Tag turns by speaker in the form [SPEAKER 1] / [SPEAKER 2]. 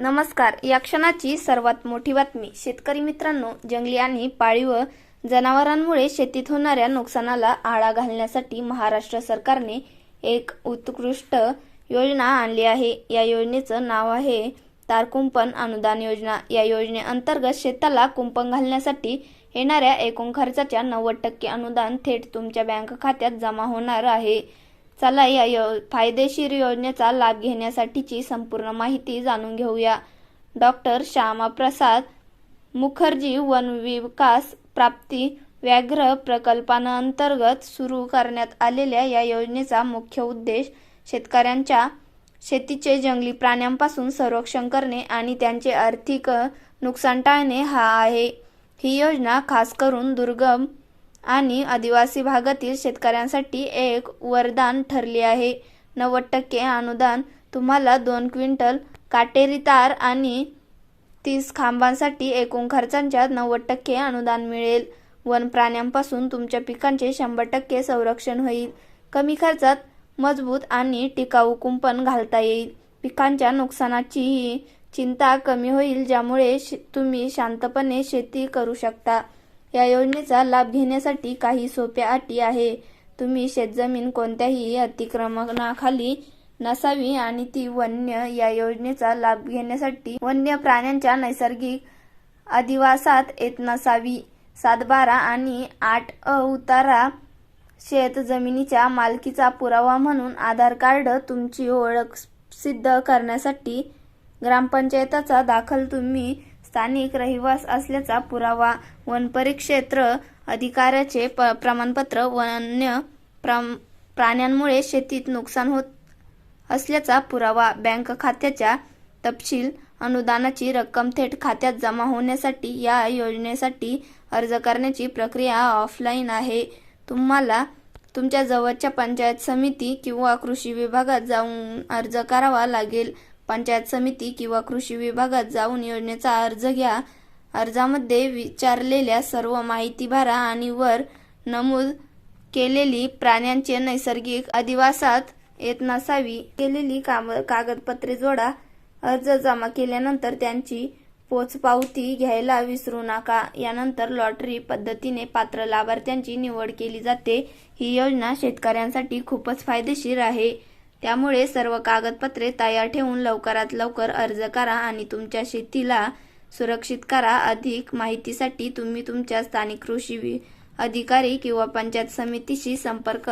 [SPEAKER 1] नमस्कार. या क्षणाची सर्वात मोठी बातमी. शेतकरी मित्रांनो जंगली आणि पाळीव जनावरांमुळे शेतीत होणाऱ्या नुकसानाला आळा घालण्यासाठी महाराष्ट्र सरकारने एक उत्कृष्ट योजना आणली आहे. या योजनेचं नाव आहे तार कुंपण अनुदान योजना. या योजनेअंतर्गत शेताला कुंपण घालण्यासाठी येणाऱ्या एकूण खर्चाच्या नव्वद टक्के अनुदान थेट तुमच्या बँक खात्यात जमा होणार आहे. चला या यो फायदेशीर योजनेचा लाभ घेण्यासाठीची संपूर्ण माहिती जाणून घेऊया. डॉक्टर श्यामाप्रसाद मुखर्जी वन विकास प्राप्ती व्याघ्र प्रकल्पांतर्गत सुरू करण्यात आलेल्या या योजनेचा मुख्य उद्देश शेतकऱ्यांच्या शेतीचे जंगली प्राण्यांपासून संरक्षण करणे आणि त्यांचे आर्थिक नुकसान टाळणे हा आहे. ही योजना खास करून दुर्गम आणि आदिवासी भागातील शेतकऱ्यांसाठी एक वरदान ठरली आहे. नव्वद टक्के अनुदान तुम्हाला दोन क्विंटल काटेरी तार आणि तीस खांबांसाठी एकूण खर्चांच्या नव्वद टक्के अनुदान मिळेल. वन प्राण्यांपासून तुमच्या पिकांचे शंभर टक्के संरक्षण होईल. कमी खर्चात मजबूत आणि टिकाऊ कुंपण घालता येईल. पिकांच्या नुकसानाचीही चिंता कमी होईल ज्यामुळे तुम्ही शांतपणे शेती करू शकता. या योजनेचा लाभ घेण्यासाठी काही सोप्या अटी आहे. तुम्ही शेतजमीन कोणत्याही अतिक्रमणाखाली नसावी आणि ती वन्य या योजनेचा लाभ घेण्यासाठी वन्य प्राण्यांच्या नैसर्गिक अधिवासात येत नसावी. सातबारा आणि आठ अ उतारा शेत जमिनीच्या मालकीचा पुरावा म्हणून आधार कार्ड तुमची ओळख सिद्ध करण्यासाठी ग्रामपंचायताचा दाखल तुम्ही स्थानिक रहिवास असल्याचा पुरावा वन परिक्षेत्र अधिकाऱ्याचे प प्रमाणपत्र वन्य प्रम प्राण्यांमुळे शेतीत नुकसान होत असल्याचा पुरावा बँक खात्याच्या तपशील अनुदानाची रक्कम थेट खात्यात जमा होण्यासाठी या योजनेसाठी अर्ज करण्याची प्रक्रिया ऑफलाईन आहे. तुम्हाला तुमच्या जवळच्या पंचायत समिती किंवा कृषी विभागात जाऊन अर्ज करावा लागेल. पंचायत समिती किंवा कृषी विभागात जाऊन योजनेचा अर्ज घ्या. अर्जामध्ये विचारलेल्या सर्व माहिती भरा आणि वर नमूद केलेली प्राण्यांचे नैसर्गिक अधिवासात येत नसावी. केलेली काम कागदपत्रे जोडा. अर्ज जमा केल्यानंतर त्यांची पोचपावती घ्यायला विसरू नका. यानंतर लॉटरी पद्धतीने पात्र लाभार्थ्यांची निवड केली जाते. ही योजना शेतकऱ्यांसाठी खूपच फायदेशीर आहे. त्यामुळे सर्व कागदपत्रे तयार ठेवून लवकरात लवकर अर्ज करा आणि तुमच्या शेतीला सुरक्षित करा. अधिक माहितीसाठी तुम्ही तुमच्या स्थानिक कृषी अधिकारी किंवा पंचायत समितीशी संपर्क